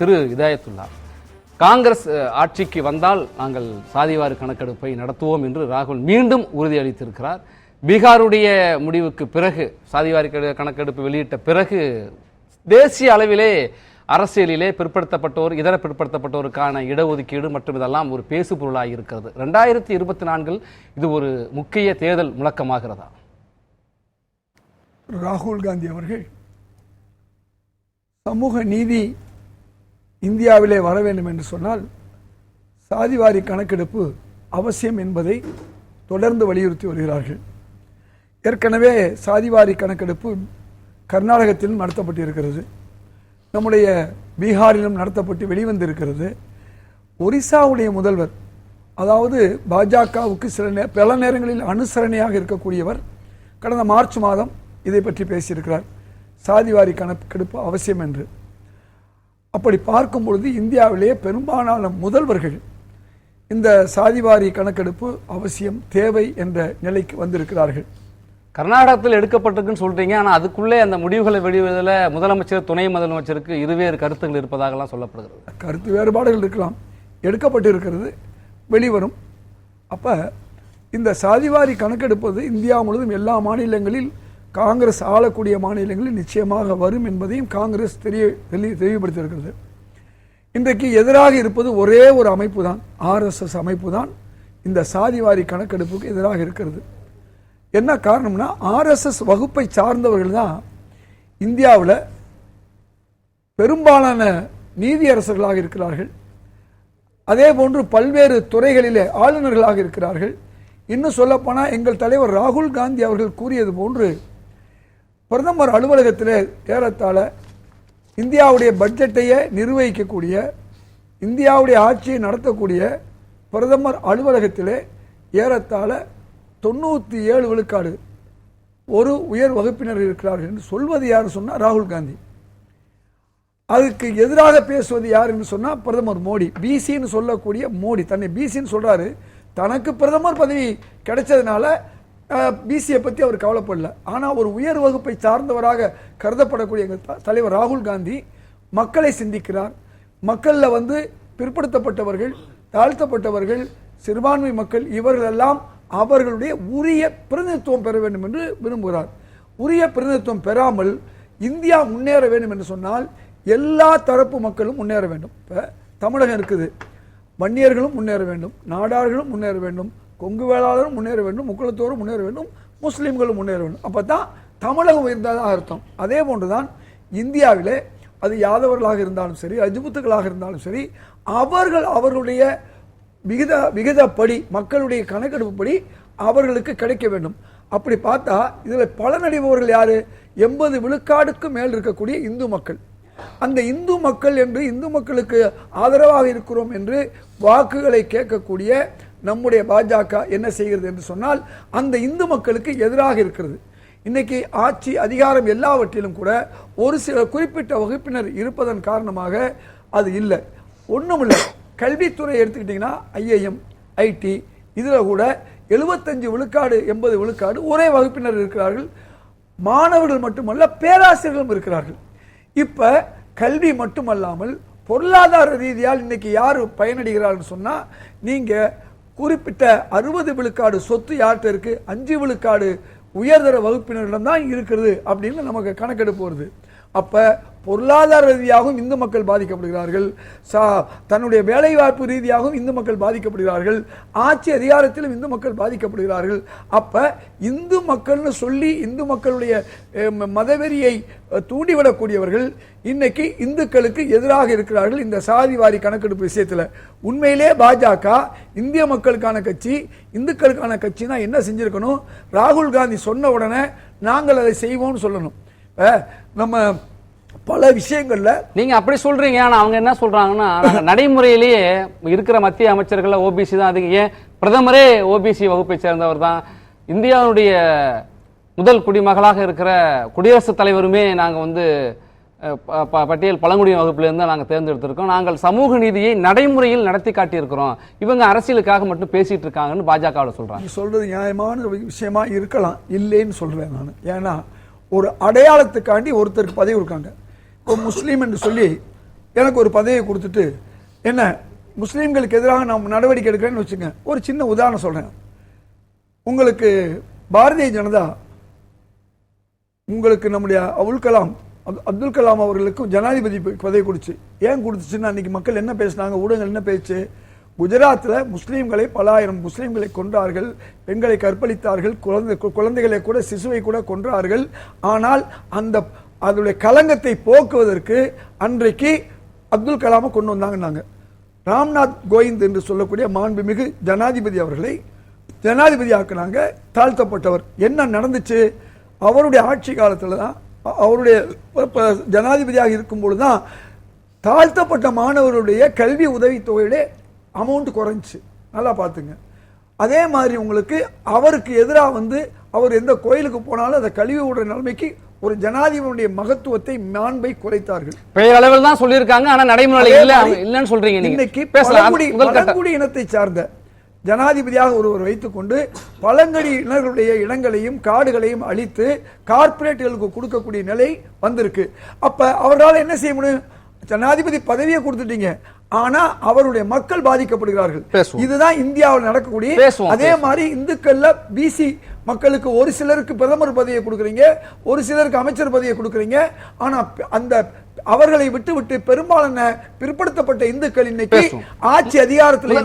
திரு இதாயத்துல்லா. காங்கிரஸ் ஆட்சிக்கு வந்தால் நாங்கள் சாதிவாரி கணக்கெடுப்பை நடத்துவோம் என்று ராகுல் மீண்டும் உறுதியளித்திருக்கிறார். பீகாருடைய முடிவுக்கு பிறகு சாதிவாரி கணக்கெடுப்பு வெளியிட்ட பிறகு தேசிய அளவிலே அரசியலிலே பிற்படுத்தப்பட்டோர் இதர பிற்படுத்தப்பட்டோருக்கான இடஒதுக்கீடு மற்றும் இதெல்லாம் ஒரு பேசு பொருளாக இருக்கிறது. ரெண்டாயிரத்தி இருபத்தி நான்கில் இது ஒரு முக்கிய தேர்தல் முழக்கமாகிறதா? ராகுல் காந்தி அவர்கள் சமூக நீதி இந்தியாவிலே வர வேண்டும் என்று சொன்னால் சாதிவாரி கணக்கெடுப்பு அவசியம் என்பதை தொடர்ந்து வலியுறுத்தி வருகிறார்கள். ஏற்கனவே சாதிவாரி கணக்கெடுப்பு கர்நாடகத்திலும் நடத்தப்பட்டிருக்கிறது. நம்முடைய பீகாரிலும் நடத்தப்பட்டு வெளிவந்திருக்கிறது. ஒரிசாவுடைய முதல்வர் அதாவது பாஜகவுக்கு சில நே பல நேரங்களில் அனுசரணையாக இருக்கக்கூடியவர் கடந்த மார்ச் மாதம் இதை பற்றி பேசியிருக்கிறார். சாதிவாரி கணக்கெடுப்பு அவசியம் என்று. அப்படி பார்க்கும் பொழுது இந்தியாவிலேயே பெரும்பாலான முதல்வர்கள் இந்த சாதிவாரி கணக்கெடுப்பு அவசியம் தேவை என்ற நிலைக்கு வந்திருக்கிறார்கள். கர்நாடகத்தில் எடுக்கப்பட்டிருக்குன்னு சொல்றீங்க. ஆனா அதுக்குள்ளே அந்த முடிவுகளை வெளியிடுவதில் முதலமைச்சர் துணை முதலமைச்சருக்கு இருவேறு கருத்துகள் இருப்பதாகலாம் சொல்லப்படுகிறது. கருத்து வேறுபாடுகள் இருக்கலாம். எடுக்கப்பட்டிருக்கிறது வெளிவரும். அப்ப இந்த சாதிவாரி கணக்கெடுப்பது இந்தியா முழுவதும் எல்லா மாநிலங்களில் காங்கிரஸ் ஆளக்கூடிய மாநிலங்களில் நிச்சயமாக வரும் என்பதையும் காங்கிரஸ் தெரிய தெளி- தெளிவுபடுத்தியிருக்கிறது. இன்றைக்கு எதிராக இருப்பது ஒரே ஒரு அமைப்பு தான் ஆர்எஸ்எஸ் அமைப்பு தான் இந்த சாதிவாரி கணக்கெடுப்புக்கு எதிராக இருக்கிறது. என்ன காரணம்னா ஆர்எஸ்எஸ் வகுப்பை சார்ந்தவர்கள் தான் இந்தியாவில் பெரும்பாலான நீதியரசர்களாக இருக்கிறார்கள். அதே போன்று பல்வேறு துறைகளிலே ஆளுநர்களாக இருக்கிறார்கள். இன்னும் சொல்லப்போனால் எங்கள் தலைவர் ராகுல் காந்தி அவர்கள் கூறியது போன்று பிரதமர் அலுவலகத்தில் ஏறத்தாழ இந்தியாவுடைய பட்ஜெட்டையே நிர்வகிக்கக்கூடிய இந்தியாவுடைய ஆட்சியை நடத்தக்கூடிய பிரதமர் அலுவலகத்திலே ஏறத்தாழ தொண்ணூற்றி ஏழு விழுக்காடு ஒரு உயர் வகுப்பினர் இருக்கிறார்கள் என்று சொல்வது யார் சொன்னால் ராகுல் காந்தி. அதுக்கு எதிராக பேசுவது யார் என்று பிரதமர் மோடி. பிசின்னு சொல்லக்கூடிய மோடி. தன்னை பிசின்னு சொல்கிறாரு தனக்கு பிரதமர் பதவி கிடைச்சதுனால பிசியை பற்றி அவர் கவலைப்படல. ஆனால் ஒரு உயர் வகுப்பை சார்ந்தவராக கருதப்படக்கூடிய எங்கள் த- தலைவர் ராகுல் காந்தி மக்களை சிந்திக்கிறார். மக்களில் வந்து பிற்படுத்தப்பட்டவர்கள் தாழ்த்தப்பட்டவர்கள் சிறுபான்மை மக்கள் இவர்களெல்லாம் அவர்களுடைய உரிய பிரதிநிதித்துவம் பெற வேண்டும் என்று விரும்புகிறார். உரிய பிரதிநிதித்துவம் பெறாமல் இந்தியா முன்னேற வேண்டும் என்று சொன்னால் எல்லா தரப்பு மக்களும் முன்னேற வேண்டும். இப்போ தமிழகம் இருக்குது. வன்னியர்களும் முன்னேற வேண்டும். நாடார்களும் முன்னேற வேண்டும். கொங்கு வேளாளரும் முன்னேற வேண்டும் முக்குளத்தோரும் முன்னேற வேண்டும் முஸ்லீம்களும் முன்னேற வேண்டும். அப்போ தான் தமிழகம் உயர்ந்ததாக அர்த்தம். அதே போன்றுதான் இந்தியாவிலே அது யாதவர்களாக இருந்தாலும் சரி ரஜபுத்துகளாக இருந்தாலும் சரி அவர்கள் அவர்களுடைய விகித விகிதப்படி மக்களுடைய கணக்கெடுப்புப்படி அவர்களுக்கு கிடைக்க வேண்டும். அப்படி பார்த்தா இதில் பலனடைபவர்கள் யார்? எண்பது விழுக்காடுக்கு மேல் இருக்கக்கூடிய இந்து மக்கள். அந்த இந்து மக்கள் என்று இந்து மக்களுக்கு ஆதரவாக இருக்கிறோம் என்று வாக்குகளை கேட்கக்கூடிய நம்முடைய பாஜக என்ன செய்கிறது என்று சொன்னால் அந்த இந்து மக்களுக்கு எதிராக இருக்கிறது. இன்னைக்கு ஆட்சி அதிகாரம் எல்லாவற்றிலும் கூட ஒரு சில குறிப்பிட்ட வகுப்பினர் இருப்பதன் காரணமாக அது இல்லை. ஒன்றுமில்லை கல்வித்துறை எடுத்துக்கிட்டிங்கன்னா ஐஏஎம் ஐடி இதில் கூட எழுபத்தஞ்சு விழுக்காடு எண்பது விழுக்காடு ஒரே வகுப்பினர் இருக்கிறார்கள். மாணவர்கள் மட்டுமல்ல பேராசிரியர்களும் இருக்கிறார்கள். இப்போ கல்வி மட்டுமல்லாமல் பொருளாதார ரீதியால் இன்னைக்கு யார் பயனடைகிறார்கள் சொன்னால் நீங்கள் குறிப்பிட்ட அறுபது விழுக்காடு சொத்து யார்கிட்ட இருக்கு அஞ்சு விழுக்காடு உயர்தர வகுப்பினரிடம் தான் இருக்கிறது அப்படின்னு நமக்கு கணக்கெடுப்பு வருது. அப்போ பொருளாதார ரீதியாகவும் இந்து மக்கள் பாதிக்கப்படுகிறார்கள். சா- தன்னுடைய வேலைவாய்ப்பு ரீதியாகவும் இந்து மக்கள் பாதிக்கப்படுகிறார்கள். ஆட்சி அதிகாரத்திலும் இந்து மக்கள் பாதிக்கப்படுகிறார்கள். அப்போ இந்து மக்கள்னு சொல்லி இந்து மக்களுடைய ம- மதவெறியை தூண்டிவிடக்கூடியவர்கள் இன்னைக்கு இந்துக்களுக்கு எதிராக இருக்கிறார்கள் இந்த சாதிவாரி கணக்கெடுப்பு விஷயத்தில். உண்மையிலே பாஜக இந்திய மக்களுக்கான கட்சி இந்துக்களுக்கான கட்சினா என்ன செஞ்சுருக்கணும்? ராகுல் காந்தி சொன்ன உடனே நாங்கள் அதை செய்வோம்னு சொல்லணும். நம்ம பல விஷயங்கள்ல நீங்க அப்படி சொல்றீங்க ஆனா அவங்க என்ன சொல்றாங்கன்னா நடைமுறையிலேயே இருக்கிற மத்திய அமைச்சர்கள் ஓபிசி தான் அதிகம். ஏன்? பிரதமரே ஓபிசி வகுப்பை சேர்ந்தவர் தான். இந்தியாவுடைய முதல் குடிமகளாக இருக்கிற குடியரசுத் தலைவருமே நாங்க வந்து பட்டியல் பழங்குடியின வகுப்பிலிருந்து தான் நாங்க தேர்ந்தெடுத்திருக்கோம். நாங்கள் சமூக நீதியை நடைமுறையில் நடத்தி காட்டியிருக்கிறோம். இவங்க அரசியலுக்காக மட்டும் பேசிட்டு இருக்காங்கன்னு பாஜகவில் சொல்றாங்க. நீ சொல்றது நியாயமான விஷயமா இருக்கலாம். இல்லைன்னு சொல்றேன் நான். ஏன்னா ஒரு அடையாளத்துக்காண்டி ஒருத்தருக்கு பதவி கொடுக்காங்க. இப்போ முஸ்லீம் என்று சொல்லி எனக்கு ஒரு பதவியை கொடுத்துட்டு என்ன முஸ்லீம்களுக்கு எதிராக நான் நடவடிக்கை எடுக்கிறேன்னு வச்சுங்க ஒரு சின்ன உதாரணம் சொல்றேன். உங்களுக்கு பாரதிய ஜனதா உங்களுக்கு நம்முடைய அபுல் கலாம் அப்- அப்துல் கலாம் அவர்களுக்கும் ஜனாதிபதி பதவி கொடுத்து ஏன் கொடுத்துச்சுன்னா அன்னைக்கு மக்கள் என்ன பேசினாங்க ஊடகங்கள் என்ன பேச்சு? குஜராத்தில் முஸ்லீம்களை பல ஆயிரம் முஸ்லீம்களை கொன்றார்கள். பெண்களை கற்பழித்தார்கள். குழந்தை கு- குழந்தைகளை கூட சிசுவை கூட கொன்றார்கள். ஆனால் அந்த அதனுடைய கலங்கத்தை போக்குவதற்கு அன்றைக்கு அப்துல் கலாமை கொண்டு வந்தாங்கன்னாங்க. ராம்நாத் கோவிந்த் என்று சொல்லக்கூடிய மாண்புமிகு ஜனாதிபதி அவர்களை ஜனாதிபதி ஆக்குனாங்க தாழ்த்தப்பட்டவர். என்ன நடந்துச்சு? அவருடைய ஆட்சி காலத்தில் தான் அவருடைய ஜனாதிபதியாக இருக்கும் பொழுதுதான் தாழ்த்தப்பட்ட மாணவருடைய கல்வி உதவித்தொகையுடைய அமௌண்ட் குறைஞ்சி. நல்லா பார்த்துங்க. அதே மாதிரி உங்களுக்கு அவருக்கு எதிராக வந்து அவர் எந்த கோயிலுக்கு போனாலும் அந்த கல்வி விடுற நிலைமைக்கு ஒரு ஜனாதிபதியுடைய மகத்துவத்தை மாண்பை குறைத்தார்கள். பெயர் அளவில் தான் சொல்லியிருக்காங்க. ஆனா நடைமுறை அதே இல்ல இல்லன்னு சொல்றீங்க இன்னைக்கு பழங்குடி பழங்குடி இனத்தை சார்ந்த ஜனாதிபதியாக ஒருவர் வைத்துக்கொண்டு பழங்குடியினருடைய இடங்களையும் காடுகளையும் அழித்து கார்ப்பரேட்டுகளுக்கு கொடுக்கக்கூடிய நிலை வந்திருக்கு. அப்ப அவரால் என்ன செய்ய முடியும்? ஜனாதிபதி பதவியை கொடுத்துட்டீங்க. ஆனா அவருடைய மக்கள் பாதிக்கப்படுகிறார்கள். இதுதான் இந்தியாவில் நடக்கக்கூடிய அதே மாதிரி இந்துக்கள்ல பிசி மக்களுக்கு ஒரு சிலருக்கு பிரதமர் பதவியை கொடுக்குறீங்க ஒரு சிலருக்கு அமைச்சர் பதவியை கொடுக்குறீங்க ஆனா அந்த அவர்களை விட்டு விட்டு பெரும்பாலான பிற்படுத்தப்பட்ட இந்துக்கள் இன்னைக்கு. ஆட்சி அதிகாரத்தில்